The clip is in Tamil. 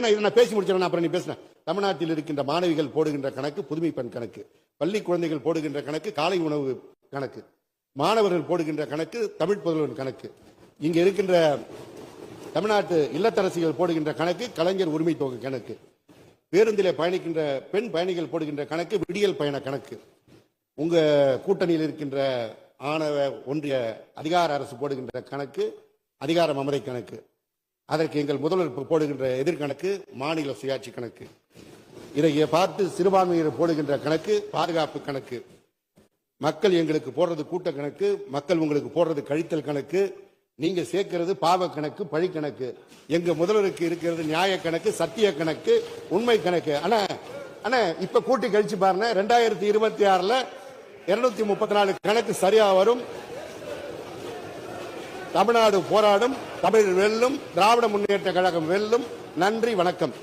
நான் இதை நான் பேசி முடிச்சிடறேன். அப்புறம் நீ பேசுறேன். தமிழ்நாட்டில் இருக்கின்ற மாணவிகள் போடுகின்ற கணக்கு புதுமை பெண் கணக்கு. பள்ளி குழந்தைகள் போடுகின்ற கணக்கு காலை உணவு கணக்கு. மாணவர்கள் போடுகின்ற கணக்கு தமிழ் புதல்வன் கணக்கு. இங்க இருக்கின்ற தமிழ்நாட்டு இல்லத்தரசிகள் போடுகின்ற கணக்கு கலைஞர் உரிமை தொகை கணக்கு. பேருந்திலே பயணிக்கின்ற பெண் பயணிகள் போடுகின்ற கணக்கு விடியல் பயண கணக்கு. உங்க கூட்டணியில் இருக்கின்ற ஆணவ ஒன்றிய அதிகார அரசு போடுகின்ற கணக்கு அதிகார மமதை கணக்கு. அதற்கு எங்கள் முதல்வர் போடுகின்ற எதிர்கணக்கு மாநில சுயாட்சி கணக்கு. இதை பார்த்து சிறுபான்மையினர் போடுகின்ற கணக்கு பாதுகாப்பு கணக்கு. மக்கள் எங்களுக்கு போடுறது கூட்ட கணக்கு மக்கள் உங்களுக்கு போடுறது கழித்தல் கணக்கு நீங்க சேர்க்கிறது பாவ கணக்கு பழி கணக்கு. எங்க முதல்வருக்கு இருக்கிறது நியாய கணக்கு சத்திய கணக்கு உண்மை கணக்கு. ஆனா ஆனா இப்ப கூட்டி கழிச்சு பாருங்க ரெண்டாயிரத்தி இருபத்தி ஆறுல இருநூத்தி முப்பத்தி நாலு கணக்கு சரியா வரும். தமிழ்நாடு போராடும் தமிழ் வெல்லும் திராவிட முன்னேற்ற கழகம் வெல்லும். நன்றி வணக்கம்.